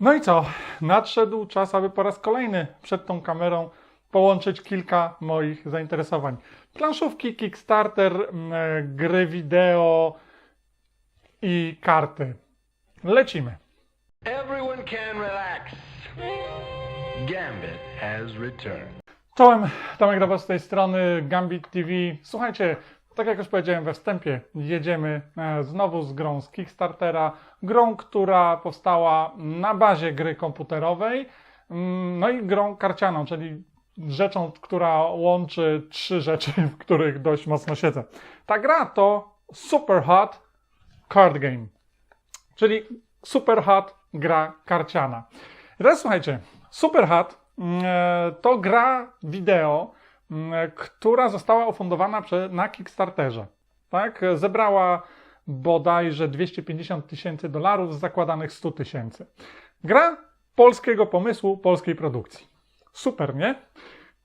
No i co? Nadszedł czas, aby po raz kolejny przed tą kamerą połączyć kilka moich zainteresowań. Planszówki, Kickstarter, mm, e, gry wideo i karty. Lecimy. Everyone can relax. Gambit has returned. Czołem, Tomek Grabas z tej strony, Gambit TV. Słuchajcie, tak jak już powiedziałem we wstępie, jedziemy e, znowu z grą z Kickstartera. Grą, która powstała na bazie gry komputerowej, mm, no i grą karcianą, czyli rzeczą, która łączy trzy rzeczy, w których dość mocno siedzę. Ta gra to Super Hot Card Game, czyli Super Hot gra karciana. I teraz słuchajcie, Super Hot mm, e, to gra wideo, która została ufundowana na Kickstarterze. Tak? Zebrała bodajże 250 tysięcy dolarów z zakładanych 100 tysięcy. Gra polskiego pomysłu, polskiej produkcji. Super, nie?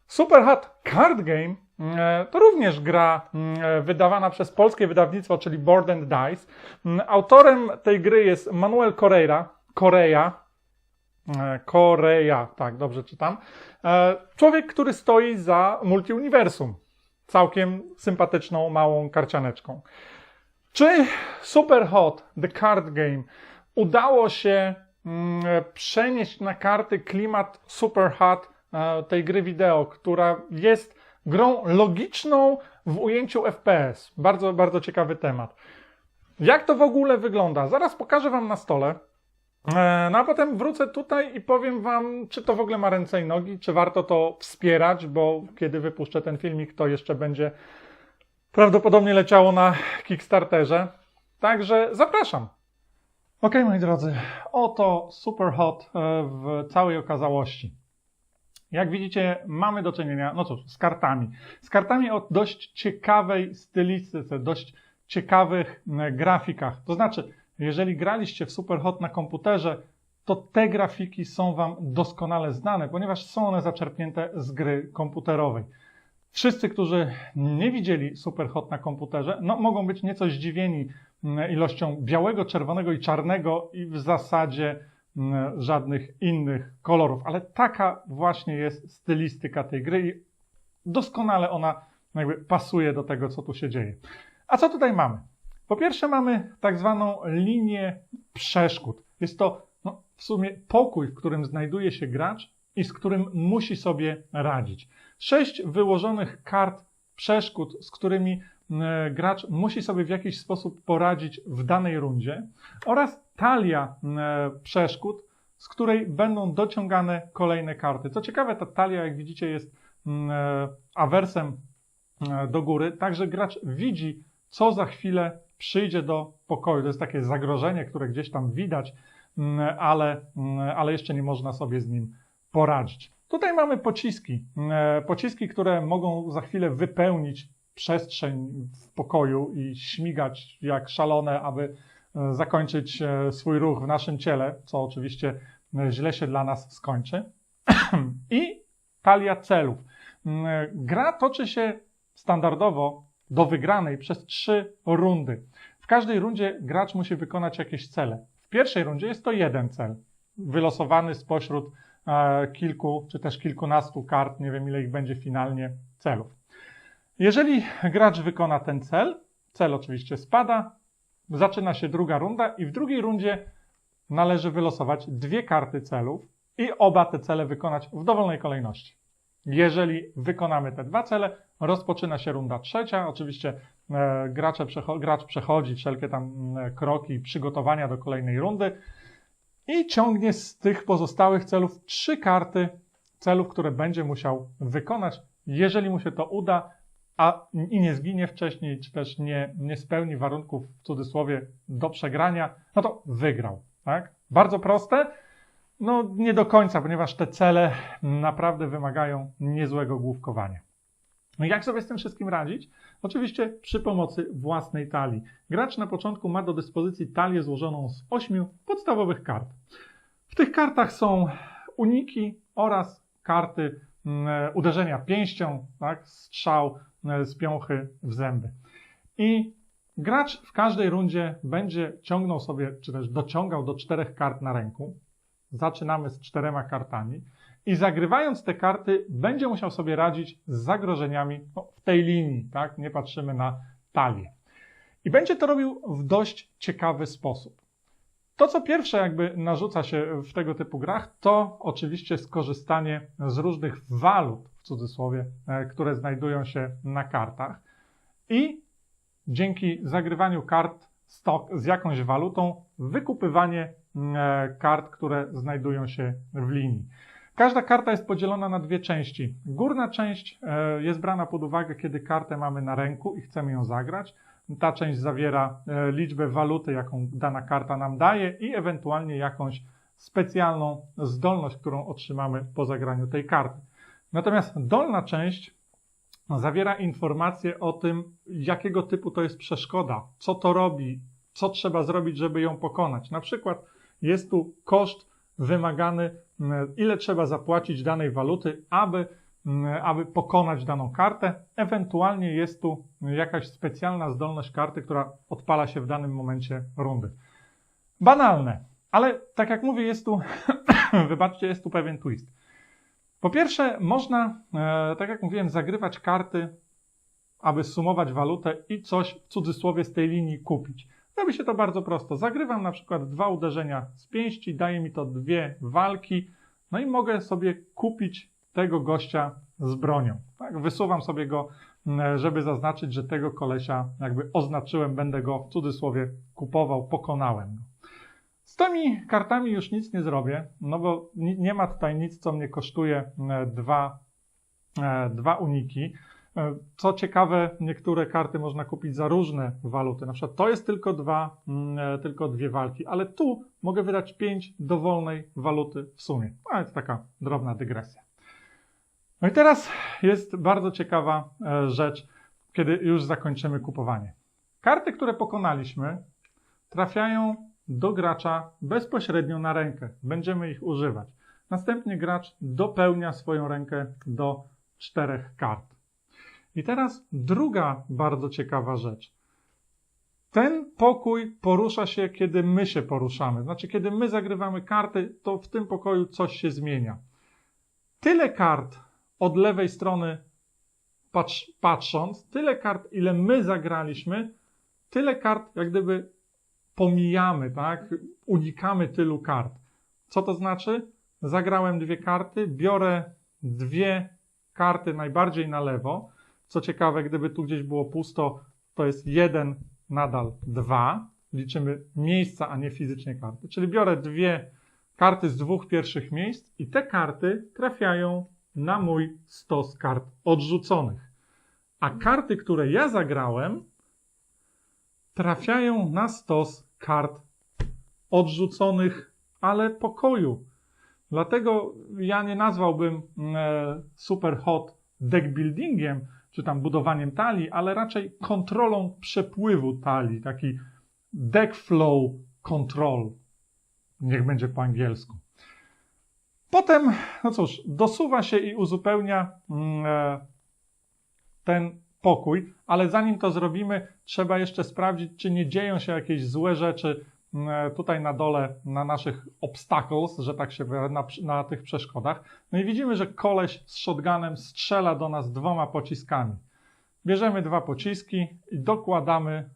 Super Hot Card Game e, to również gra mm, e, wydawana przez polskie wydawnictwo, czyli Board and Dice. Mm, Autorem tej gry jest Manuel Correira, Korea, E, Korea, tak, dobrze czytam. E, Człowiek, który stoi za multiuniwersum. Całkiem sympatyczną, małą karcianeczką. Czy Super Hot, The Card Game, udało się mm, przenieść na karty klimat Super Hot e, tej gry wideo, która jest grą logiczną w ujęciu FPS? Bardzo, bardzo ciekawy temat. Jak to w ogóle wygląda? Zaraz pokażę Wam na stole. E, No a potem wrócę tutaj i powiem Wam, czy to w ogóle ma ręce i nogi, czy warto to wspierać, bo kiedy wypuszczę ten filmik, to jeszcze będzie prawdopodobnie leciało na Kickstarterze. Także zapraszam. Ok, moi drodzy, oto Super Hot e, w całej okazałości. Jak widzicie, mamy do czynienia, no cóż, z kartami. Z kartami o dość ciekawej stylistyce, dość ciekawych m, grafikach. To znaczy, jeżeli graliście w Superhot na komputerze, to te grafiki są Wam doskonale znane, ponieważ są one zaczerpnięte z gry komputerowej. Wszyscy, którzy nie widzieli Superhot na komputerze, no, mogą być nieco zdziwieni mm, ilością białego, czerwonego i czarnego i w zasadzie mm, żadnych innych kolorów. Ale taka właśnie jest stylistyka tej gry i doskonale ona jakby pasuje do tego, co tu się dzieje. A co tutaj mamy? Po pierwsze mamy tak zwaną linię przeszkód. Jest to no, w sumie pokój, w którym znajduje się gracz i z którym musi sobie radzić. Sześć wyłożonych kart przeszkód, z którymi e, gracz musi sobie w jakiś sposób poradzić w danej rundzie oraz talia e, przeszkód, z której będą dociągane kolejne karty. Co ciekawe, ta talia, jak widzicie, jest mm, e, awersem do góry, także gracz widzi, co za chwilę przyjdzie do pokoju. To jest takie zagrożenie, które gdzieś tam widać, mm, ale, mm, ale jeszcze nie można sobie z nim poradzić. Tutaj mamy pociski. E, Pociski, które mogą za chwilę wypełnić przestrzeń w pokoju i śmigać jak szalone, aby e, zakończyć e, swój ruch w naszym ciele, co oczywiście e, źle się dla nas skończy. I talia celów. Mm, Gra toczy się standardowo do wygranej przez trzy rundy. W każdej rundzie gracz musi wykonać jakieś cele. W pierwszej rundzie jest to jeden cel, wylosowany spośród e, kilku czy też kilkunastu kart, nie wiem ile ich będzie finalnie celów. Jeżeli gracz wykona ten cel, cel oczywiście spada, zaczyna się druga runda i w drugiej rundzie należy wylosować dwie karty celów i oba te cele wykonać w dowolnej kolejności. Jeżeli wykonamy te dwa cele, rozpoczyna się runda trzecia. Oczywiście e, gracze gracz przechodzi wszelkie tam mm, kroki przygotowania do kolejnej rundy i ciągnie z tych pozostałych celów trzy karty celów, które będzie musiał wykonać. Jeżeli mu się to uda, a i nie zginie wcześniej, czy też nie, nie spełni warunków w cudzysłowie do przegrania, no to wygrał. Tak? Bardzo proste. No nie do końca, ponieważ te cele naprawdę wymagają niezłego główkowania. No jak sobie z tym wszystkim radzić? Oczywiście przy pomocy własnej talii. Gracz na początku ma do dyspozycji talię złożoną z ośmiu podstawowych kart. W tych kartach są uniki oraz karty mm, uderzenia pięścią, tak, strzał e, z piąchy w zęby. I gracz w każdej rundzie będzie ciągnął sobie, czy też dociągał do czterech kart na ręku. Zaczynamy z czterema kartami i zagrywając te karty będzie musiał sobie radzić z zagrożeniami no, w tej linii, tak? Nie patrzymy na talię. I będzie to robił w dość ciekawy sposób. To, co pierwsze jakby narzuca się w tego typu grach, to oczywiście skorzystanie z różnych walut, w cudzysłowie, e, które znajdują się na kartach i dzięki zagrywaniu kart z jakąś walutą, wykupywanie kart, które znajdują się w linii. Każda karta jest podzielona na dwie części. Górna część e, jest brana pod uwagę, kiedy kartę mamy na ręku i chcemy ją zagrać. Ta część zawiera e, liczbę waluty, jaką dana karta nam daje i ewentualnie jakąś specjalną zdolność, którą otrzymamy po zagraniu tej karty. Natomiast dolna część zawiera informacje o tym, jakiego typu to jest przeszkoda, co to robi, co trzeba zrobić, żeby ją pokonać. Na przykład jest tu koszt wymagany, ile trzeba zapłacić danej waluty, aby, aby pokonać daną kartę. Ewentualnie jest tu jakaś specjalna zdolność karty, która odpala się w danym momencie rundy. Banalne, ale tak jak mówię, jest tu, wybaczcie, jest tu pewien twist. Po pierwsze, można, e, tak jak mówiłem, zagrywać karty, aby sumować walutę i coś w cudzysłowie z tej linii kupić. Robi się to bardzo prosto. Zagrywam na przykład dwa uderzenia z pięści, daje mi to dwie walki, no i mogę sobie kupić tego gościa z bronią. Tak? Wysuwam sobie go, m, żeby zaznaczyć, że tego kolesia jakby oznaczyłem, będę go w cudzysłowie kupował, pokonałem go. Z tymi kartami już nic nie zrobię, no bo ni- nie ma tutaj nic, co mnie kosztuje e, dwa, e, dwa uniki. E, Co ciekawe, niektóre karty można kupić za różne waluty. Na przykład to jest tylko dwa, mm, e, tylko dwie walki, ale tu mogę wydać pięć dowolnej waluty w sumie. Ale to taka drobna dygresja. No i teraz jest bardzo ciekawa e, rzecz, kiedy już zakończymy kupowanie. Karty, które pokonaliśmy, trafiają do gracza bezpośrednio na rękę. Będziemy ich używać. Następnie gracz dopełnia swoją rękę do czterech kart. I teraz druga bardzo ciekawa rzecz. Ten pokój porusza się, kiedy my się poruszamy. Znaczy, kiedy my zagrywamy karty, to w tym pokoju coś się zmienia. Tyle kart od lewej strony patrz, patrząc, tyle kart, ile my zagraliśmy, tyle kart, jak gdyby pomijamy, tak? Unikamy tylu kart. Co to znaczy? Zagrałem dwie karty, biorę dwie karty najbardziej na lewo. Co ciekawe, gdyby tu gdzieś było pusto, to jest jeden, nadal dwa. Liczymy miejsca, a nie fizycznie karty. Czyli biorę dwie karty z dwóch pierwszych miejsc i te karty trafiają na mój stos kart odrzuconych. A karty, które ja zagrałem, trafiają na stos kart odrzuconych, ale pokoju. Dlatego ja nie nazwałbym e, super hot deck buildingiem, czy tam budowaniem talii, ale raczej kontrolą przepływu talii, taki deck flow control. Niech będzie po angielsku. Potem, no cóż, dosuwa się i uzupełnia mm, e, ten pokój, ale zanim to zrobimy, trzeba jeszcze sprawdzić, czy nie dzieją się jakieś złe rzeczy tutaj na dole, na naszych obstacles, że tak się wyrażę, na, na tych przeszkodach. No i widzimy, że koleś z shotgunem strzela do nas dwoma pociskami. Bierzemy dwa pociski i dokładamy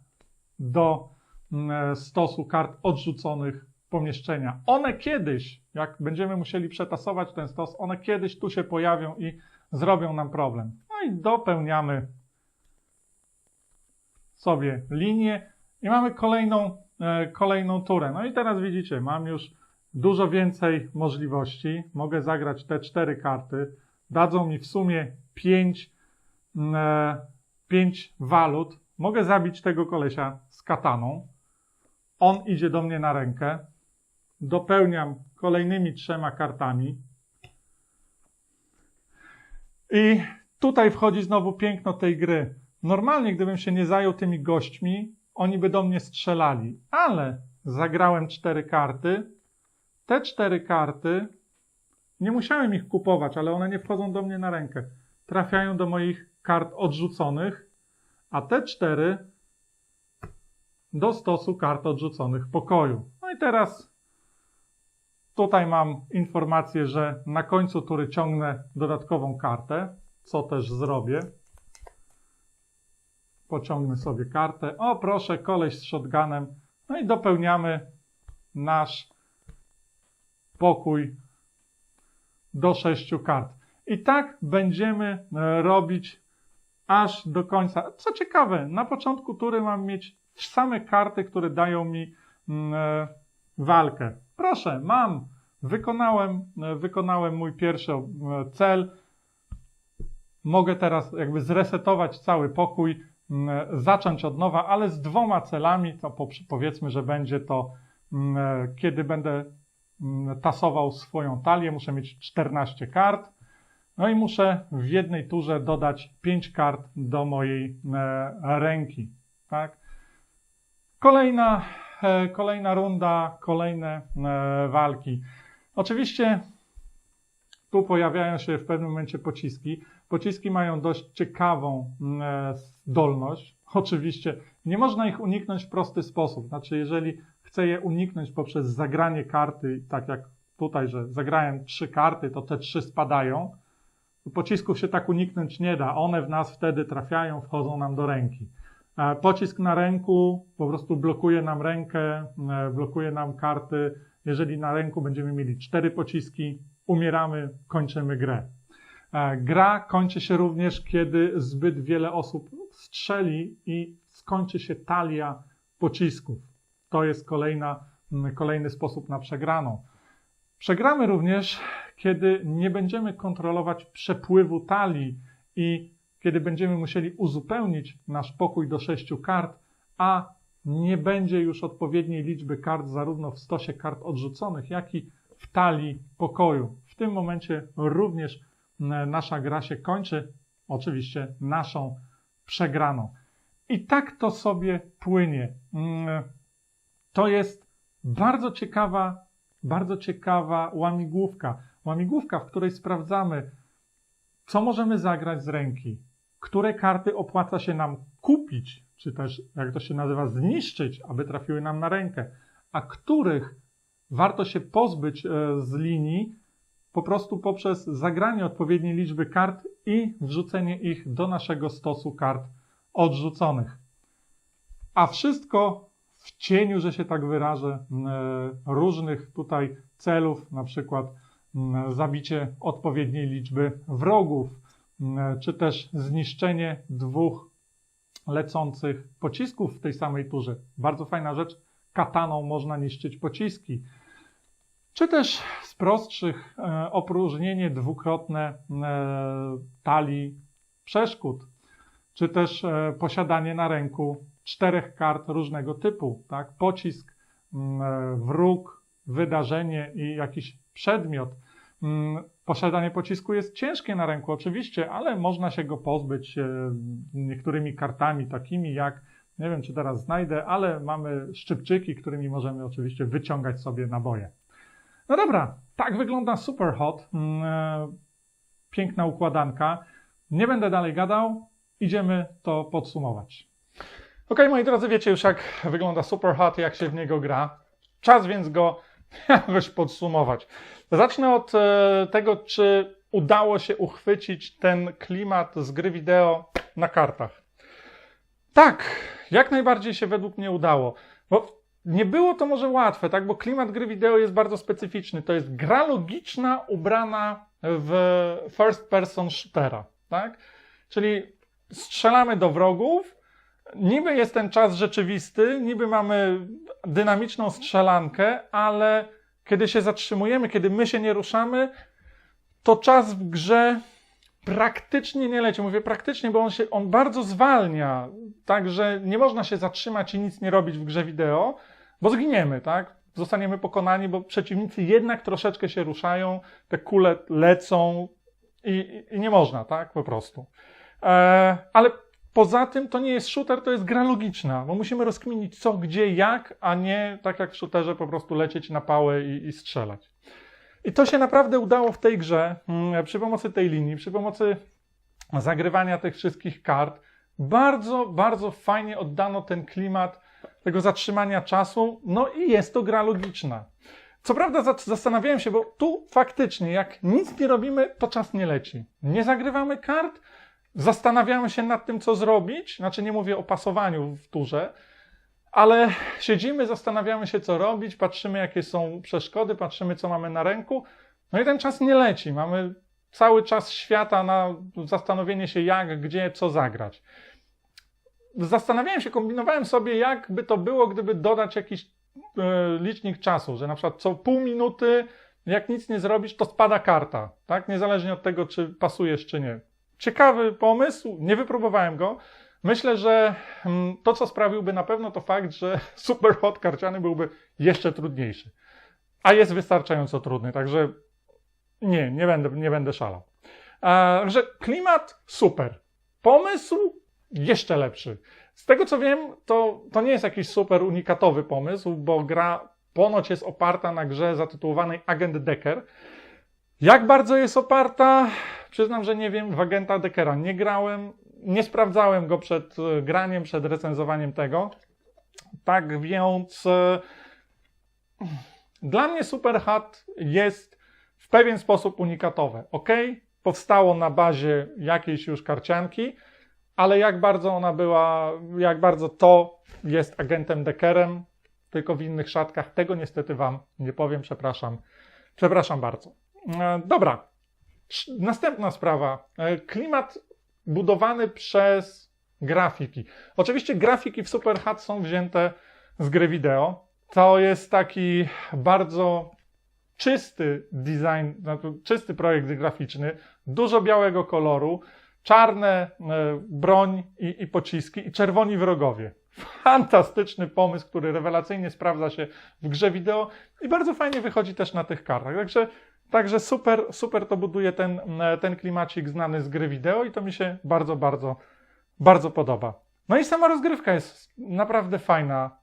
do mm, stosu kart odrzuconych pomieszczenia. One kiedyś, jak będziemy musieli przetasować ten stos, one kiedyś tu się pojawią i zrobią nam problem. No i dopełniamy sobie linię i mamy kolejną, e, kolejną turę. No i teraz widzicie, mam już dużo więcej możliwości. Mogę zagrać te cztery karty. Dadzą mi w sumie pięć, mm, e, pięć walut. Mogę zabić tego kolesia z kataną. On idzie do mnie na rękę. Dopełniam kolejnymi trzema kartami. I tutaj wchodzi znowu piękno tej gry. Normalnie, gdybym się nie zajął tymi gośćmi, oni by do mnie strzelali, ale zagrałem cztery karty. Te cztery karty, nie musiałem ich kupować, ale one nie wchodzą do mnie na rękę. Trafiają do moich kart odrzuconych, a te cztery do stosu kart odrzuconych pokoju. No i teraz Tutaj mam informację, że na końcu tury ciągnę dodatkową kartę, co też zrobię. Pociągnę sobie kartę. O, proszę, koleś z shotgunem. No i dopełniamy nasz pokój do sześciu kart. I tak będziemy e, robić aż do końca. Co ciekawe, na początku tury mam mieć same karty, które dają mi mm, e, walkę. Proszę, mam, wykonałem, e, wykonałem mój pierwszy cel. Mogę teraz jakby zresetować cały pokój, zacząć od nowa, ale z dwoma celami, to po- powiedzmy, że będzie to, kiedy będę tasował swoją talię, muszę mieć 14 kart. No i muszę w jednej turze dodać 5 kart do mojej e, ręki. Tak? Kolejna, e, kolejna runda, kolejne e, walki. Oczywiście tu pojawiają się w pewnym momencie pociski. Pociski mają dość ciekawą mm, e, zdolność. Oczywiście nie można ich uniknąć w prosty sposób. Znaczy, jeżeli chcę je uniknąć poprzez zagranie karty, tak jak tutaj, że zagrałem trzy karty, to te trzy spadają. Pocisków się tak uniknąć nie da. One w nas wtedy trafiają, wchodzą nam do ręki. E, Pocisk na ręku po prostu blokuje nam rękę, e, blokuje nam karty. Jeżeli na ręku będziemy mieli cztery pociski, umieramy, kończymy grę. E, Gra kończy się również, kiedy zbyt wiele osób strzeli i skończy się talia pocisków. To jest kolejna, kolejny sposób na przegraną. Przegramy również, kiedy nie będziemy kontrolować przepływu talii i kiedy będziemy musieli uzupełnić nasz pokój do sześciu kart, a nie będzie już odpowiedniej liczby kart zarówno w stosie kart odrzuconych, jak i w talii pokoju. W tym momencie również nasza gra się kończy, oczywiście naszą przegraną. I tak to sobie płynie. Mm, To jest bardzo ciekawa, bardzo ciekawa łamigłówka. Łamigłówka, w której sprawdzamy, co możemy zagrać z ręki, które karty opłaca się nam kupić, czy też, jak to się nazywa, zniszczyć, aby trafiły nam na rękę, a których warto się pozbyć e, z linii po prostu poprzez zagranie odpowiedniej liczby kart i wrzucenie ich do naszego stosu kart odrzuconych. A wszystko w cieniu, że się tak wyrażę, e, różnych tutaj celów, na przykład zabicie odpowiedniej liczby wrogów, m, czy też zniszczenie dwóch lecących pocisków w tej samej turze. Bardzo fajna rzecz. Kataną można niszczyć pociski. Czy też z prostszych e, opróżnienie dwukrotne e, talii przeszkód, czy też e, posiadanie na ręku czterech kart różnego typu, tak? Pocisk, wróg, wydarzenie i jakiś przedmiot. Posiadanie pocisku jest ciężkie na ręku, oczywiście, ale można się go pozbyć niektórymi kartami, takimi jak, nie wiem czy teraz znajdę, ale mamy szczypczyki, którymi możemy oczywiście wyciągać sobie naboje. No dobra, tak wygląda Super Hot. Mm, e, Piękna układanka. Nie będę dalej gadał, idziemy to podsumować. Ok, moi drodzy, wiecie już jak wygląda Super Hot i jak się w niego gra. Czas więc go jakoś podsumować. Zacznę od e, tego, czy udało się uchwycić ten klimat z gry wideo na kartach. Tak, jak najbardziej się według mnie udało. Bo nie było to może łatwe, tak? Bo klimat gry wideo jest bardzo specyficzny. To jest gra logiczna ubrana w first person shootera, tak? Czyli strzelamy do wrogów, niby jest ten czas rzeczywisty, niby mamy dynamiczną strzelankę, ale kiedy się zatrzymujemy, kiedy my się nie ruszamy, to czas w grze praktycznie nie leci. Mówię praktycznie, bo on się, on bardzo zwalnia, także nie można się zatrzymać i nic nie robić w grze wideo, bo zginiemy, tak? Zostaniemy pokonani, bo przeciwnicy jednak troszeczkę się ruszają, te kule lecą i, i, nie można, tak? Po prostu. E, ale poza tym to nie jest shooter, to jest gra logiczna, bo musimy rozkminić co, gdzie, jak, a nie tak jak w shooterze po prostu lecieć na pałę i, i strzelać. I to się naprawdę udało w tej grze, mm, przy pomocy tej linii, przy pomocy zagrywania tych wszystkich kart. Bardzo, bardzo fajnie oddano ten klimat tego zatrzymania czasu, no i jest to gra logiczna. Co prawda za- zastanawiałem się, bo tu faktycznie, jak nic nie robimy, to czas nie leci. Nie zagrywamy kart, zastanawiamy się nad tym, co zrobić. Znaczy, nie mówię o pasowaniu w turze, ale siedzimy, zastanawiamy się, co robić, patrzymy, jakie są przeszkody, patrzymy, co mamy na ręku. No i ten czas nie leci. Mamy cały czas świata na zastanowienie się, jak, gdzie, co zagrać. Zastanawiałem się, kombinowałem sobie, jak by to było, gdyby dodać jakiś e, licznik czasu, że na przykład co pół minuty, jak nic nie zrobisz, to spada karta, tak? Niezależnie od tego, czy pasujesz, czy nie. Ciekawy pomysł, nie wypróbowałem go. Myślę, że mm, to, co sprawiłby na pewno, to fakt, że super hot karciany byłby jeszcze trudniejszy. A jest wystarczająco trudny, także nie, nie będę, nie będę szalał. Także klimat super. Pomysł jeszcze lepszy. Z tego co wiem, to, to nie jest jakiś super unikatowy pomysł, bo gra ponoć jest oparta na grze zatytułowanej Agent Decker. Jak bardzo jest oparta? Przyznam, że nie wiem. W Agenta Deckera nie grałem. Nie sprawdzałem go przed e, graniem, przed recenzowaniem tego. Tak więc e, dla mnie Super Hat jest w pewien sposób unikatowe. Ok, powstało na bazie jakiejś już karcianki, ale jak bardzo ona była, jak bardzo to jest agentem Deckerem, tylko w innych szatkach, tego niestety Wam nie powiem, przepraszam. Przepraszam bardzo. E, dobra, następna sprawa. Klimat budowany przez grafiki. Oczywiście grafiki w Superhat są wzięte z gry wideo. To jest taki bardzo czysty design, znaczy czysty projekt graficzny, dużo białego koloru, czarne e, broń i, i pociski i czerwoni wrogowie. Fantastyczny pomysł, który rewelacyjnie sprawdza się w grze wideo i bardzo fajnie wychodzi też na tych kartach. Także, także super, super to buduje ten, e, ten klimacik znany z gry wideo i to mi się bardzo, bardzo, bardzo podoba. No i sama rozgrywka jest naprawdę fajna.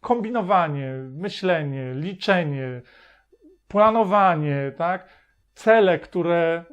Kombinowanie, myślenie, liczenie, planowanie, tak? Cele, które.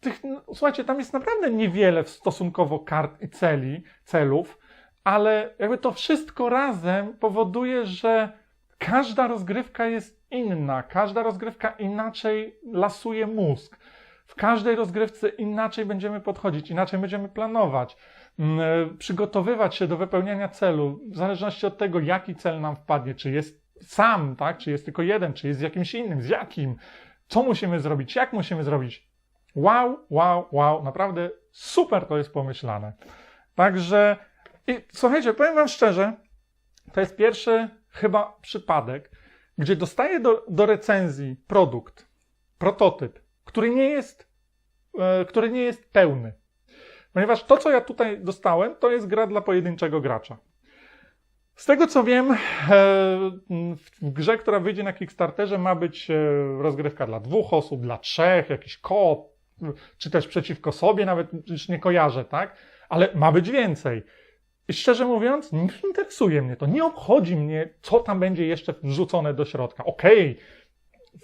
Tych, no, słuchajcie, tam jest naprawdę niewiele stosunkowo kart i celi, celów, ale jakby to wszystko razem powoduje, że każda rozgrywka jest inna, każda rozgrywka inaczej lasuje mózg. W każdej rozgrywce inaczej będziemy podchodzić, inaczej będziemy planować, mm, przygotowywać się do wypełniania celu, w zależności od tego, jaki cel nam wpadnie, czy jest sam, tak, czy jest tylko jeden, czy jest z jakimś innym, z jakim, co musimy zrobić, jak musimy zrobić. Wow, wow, wow, naprawdę super to jest pomyślane. Także, i słuchajcie, powiem Wam szczerze, to jest pierwszy chyba przypadek, gdzie dostaję do, do recenzji produkt, prototyp, który nie jest, e, który nie jest pełny. Ponieważ to, co ja tutaj dostałem, to jest gra dla pojedynczego gracza. Z tego co wiem, e, w grze, która wyjdzie na Kickstarterze, ma być e, rozgrywka dla dwóch osób, dla trzech, jakiś koop, czy też przeciwko sobie, nawet już nie kojarzę, tak? Ale ma być więcej. I szczerze mówiąc, nie interesuje mnie to. Nie obchodzi mnie, co tam będzie jeszcze wrzucone do środka. Okej,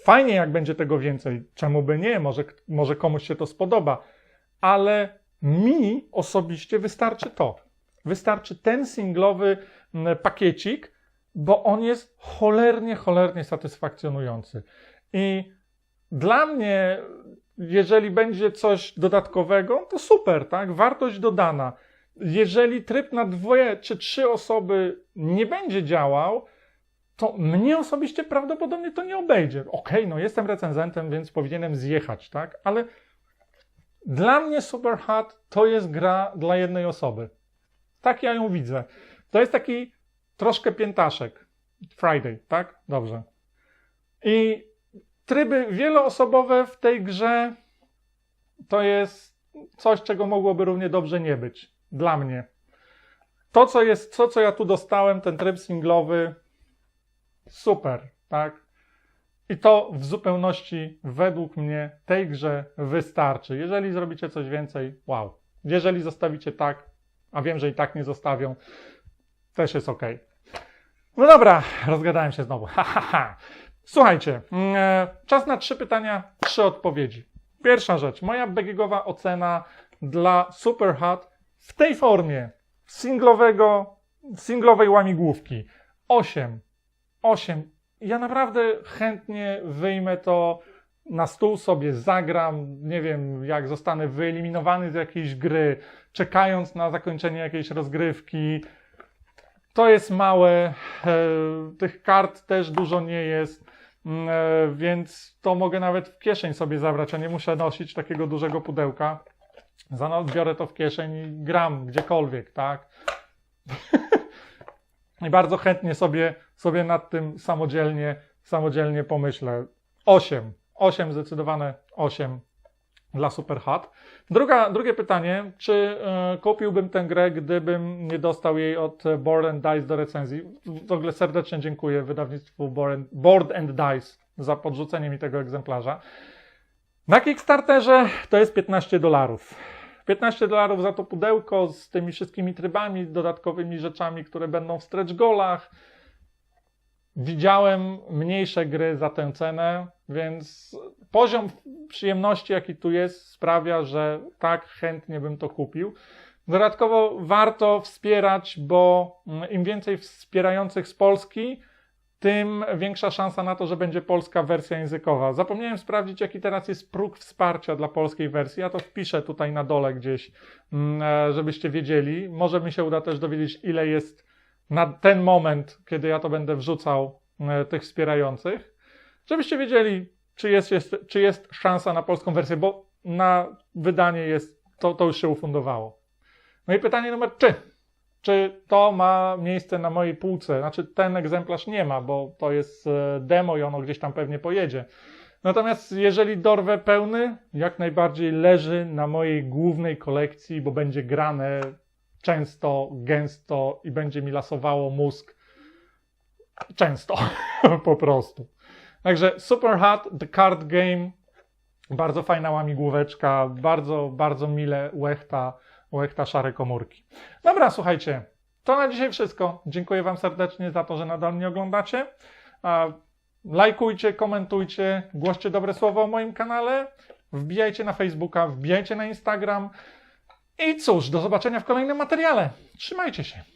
fajnie, jak będzie tego więcej. Czemu by nie? Może, może komuś się to spodoba. Ale mi osobiście wystarczy to. Wystarczy ten singlowy mm, pakiecik, bo on jest cholernie, cholernie satysfakcjonujący. I dla mnie, jeżeli będzie coś dodatkowego, to super, tak? Wartość dodana. Jeżeli tryb na dwie czy trzy osoby nie będzie działał, to mnie osobiście prawdopodobnie to nie obejdzie. Okej, no jestem recenzentem, więc powinienem zjechać, tak? Ale dla mnie Super Hot to jest gra dla jednej osoby. Tak ja ją widzę. To jest taki troszkę piętaszek. Friday, tak? Dobrze. I tryby wieloosobowe w tej grze to jest coś, czego mogłoby równie dobrze nie być. Dla mnie. To, co jest, to, co ja tu dostałem, ten tryb singlowy, super, tak? I to w zupełności według mnie tej grze wystarczy. Jeżeli zrobicie coś więcej, wow. Jeżeli zostawicie tak, a wiem, że i tak nie zostawią, też jest ok. No dobra, rozgadałem się znowu. Ha, ha, ha. Słuchajcie, mm, e, czas na trzy pytania, trzy odpowiedzi. Pierwsza rzecz, moja BGGowa ocena dla Super Hot w tej formie singlowego, singlowej łamigłówki. 8. 8 ja naprawdę chętnie wyjmę to na stół sobie, zagram, nie wiem, jak zostanę wyeliminowany z jakiejś gry, czekając na zakończenie jakiejś rozgrywki. To jest małe, e, tych kart też dużo nie jest, mm, e, więc to mogę nawet w kieszeń sobie zabrać, a nie muszę nosić takiego dużego pudełka. Za noc biorę to w kieszeń i gram gdziekolwiek, tak? I bardzo chętnie sobie, sobie nad tym samodzielnie, samodzielnie pomyślę. 8. 8, zdecydowane 8 dla Super Hot. Druga, drugie pytanie, czy e, kupiłbym tę grę, gdybym nie dostał jej od Board and Dice do recenzji? W ogóle serdecznie dziękuję wydawnictwu Board and, Board and Dice za podrzucenie mi tego egzemplarza. Na Kickstarterze to jest 15 dolarów. 15 dolarów za to pudełko z tymi wszystkimi trybami, dodatkowymi rzeczami, które będą w stretch golach. Widziałem mniejsze gry za tę cenę, więc poziom przyjemności, jaki tu jest, sprawia, że tak chętnie bym to kupił. Dodatkowo warto wspierać, bo im więcej wspierających z Polski, tym większa szansa na to, że będzie polska wersja językowa. Zapomniałem sprawdzić, jaki teraz jest próg wsparcia dla polskiej wersji. Ja to wpiszę tutaj na dole gdzieś, mm, e, żebyście wiedzieli. Może mi się uda też dowiedzieć, ile jest na ten moment, kiedy ja to będę wrzucał, e, tych wspierających. Żebyście wiedzieli, czy jest, jest, czy jest szansa na polską wersję, bo na wydanie jest, to, to już się ufundowało. No i pytanie numer trzy. Czy to ma miejsce na mojej półce? Znaczy, ten egzemplarz nie ma, bo to jest e, demo i ono gdzieś tam pewnie pojedzie. Natomiast jeżeli dorwę pełny, jak najbardziej leży na mojej głównej kolekcji, bo będzie grane często, gęsto i będzie mi lasowało mózg często, po prostu. Także Super Hot, The Card Game, bardzo fajna łamigłóweczka, bardzo, bardzo mile łechta, łechta szare komórki. Dobra, słuchajcie, to na dzisiaj wszystko. Dziękuję Wam serdecznie za to, że nadal mnie oglądacie. Lajkujcie, komentujcie, głoście dobre słowo o moim kanale, wbijajcie na Facebooka, wbijajcie na Instagram. I cóż, do zobaczenia w kolejnym materiale. Trzymajcie się.